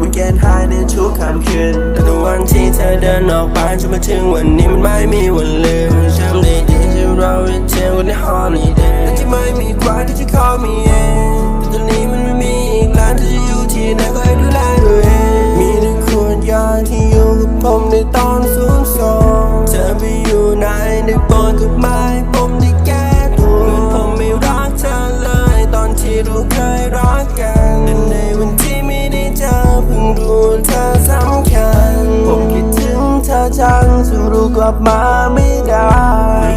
ทุกค่ำคืนแต่ทุกวันที่เธอเดินออกไปจนมาถึงวันนี้มันไม่มีวันลืมจำได้ดีที่เราเป็นเที่ยวกันในฮอลิเดย์แต่ที่ไม่มีใครที่จะ call me สู้กลับมาไม่ได้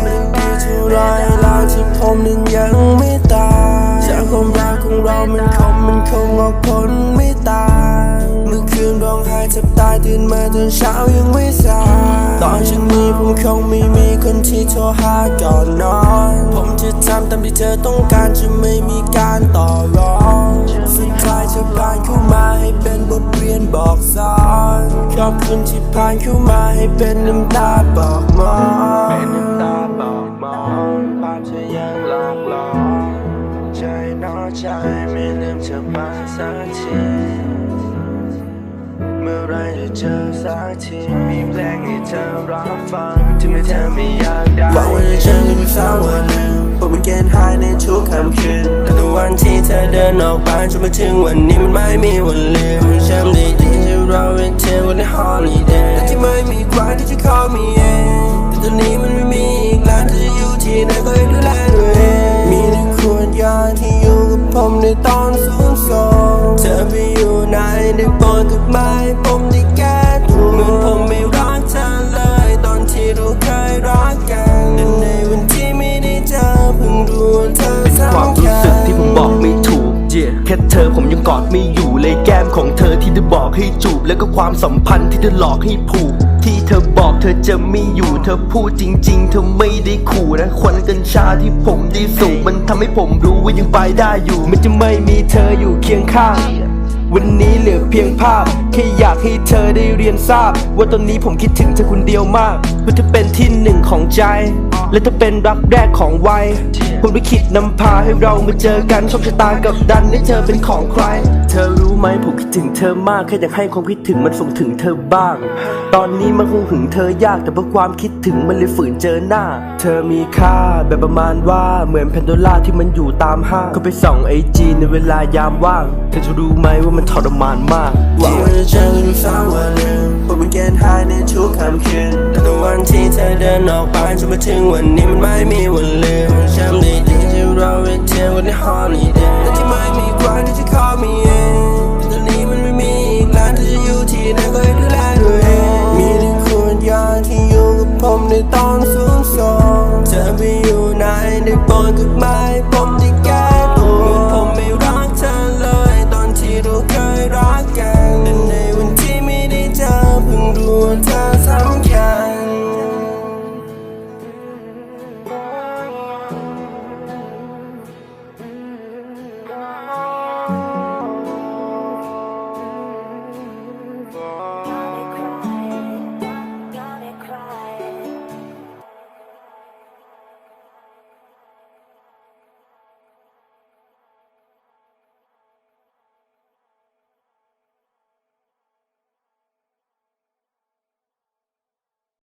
ไม่ดีเท่าไรแล้วที่ผมนั้นยังไม่ตายจากความรักของเรามันคงมันคงออกผลไม่ตายเมื่อคืนร้องไห้แทบตายตื่นมาตอนเช้ายังไม่สายตอนฉันนี้ผมคงไม่มีคนที่โทรหาก่อนนอน ผมจะทำตามที่เธอต้องการจะไม่มี อนขอบคุณที่ผ่านเข้ามาให้เป็นน้ำตาบอกมองเป็นน้ำตาบอกมองภาพเธอยังหลอกหลอนใจนอกใจไม่ลืมเธอมาสักทีเมื่อไรจะเจอสักทีมีเพลงให้เธอรับฟังที่ไม่เธอไม่อยากได้หวังว่าจะเจอกันอีกสักวันหนึ่งผมเป็นเกณฑ์หายในทุกค่ำคืนแต่ทุกวันที่เธอเดินออกไปจนมาถึงวันนี้มันไม่มีวันลืมจำได้ เราเป็นเที่ยวกันในฮอลิเดย์แต่ที่ไม่มีใครที่จะ call me เองแต่ตอนนี้มันไม่มีอีกแล้วที่จะอยู่ที่ไหนก็ให้ดูแลตัวเองมีแต่ขวดยาที่อยู่กับผมในตอนสูงส่งเธอไปอยู่ไหนได้โปรดกับไม้ผมได้แก้ กอดไม่อยู่เลยแก้มของเธอที่เธอบอกให้จูบ แล้วก็ความสัมพันธ์ที่เธอหลอกให้ผูก ที่เธอบอกเธอจะไม่อยู่ เธอพูดจริง ๆ เธอไม่ได้ขู่นะควันกัญชาที่ผมได้สูบมันทำให้ผมรู้ว่ายังไปได้อยู่ มันจะไม่มีเธออยู่เคียงข้าง วันนี้เหลือเพียงภาพ แค่อยากให้เธอได้เรียนทราบ ว่าตอนนี้ผมคิดถึงเธอคนเดียวมากว่าเธอเป็นที่หนึ่งของใจ และเธอเป็นรักแรกของวัยผมได้คิดนำพาให้เรามาเจอกันโชคชะตากับดันให้เธอเป็นของใคร เธอรู้ไหมผมคิดถึงเธอมากแค่อยากให้ความคิดถึงมันส่งถึงเธอบ้าง ตอนนี้มันคงหึงเธอยากแต่เพราะความคิดถึงมันเลยฝืนเจอหน้า เธอมีค่าแบบประมาณว่าเหมือนแพนโดล่าที่มันอยู่ตามห้างก็ไปส่องไอจีในเวลายามว่าง เธอจะรู้ไหมว่ามันทรมานมากหวังว่าจะเจอกันอีกสักวันหนึ่งผมเป็นเกณฑ์หายในทุกค่ำคืนแต่ทุกวันที่เธอเดินออกไปจนมาถึงวันนี้มันไม่มีวันลืม mind, they bond with mine.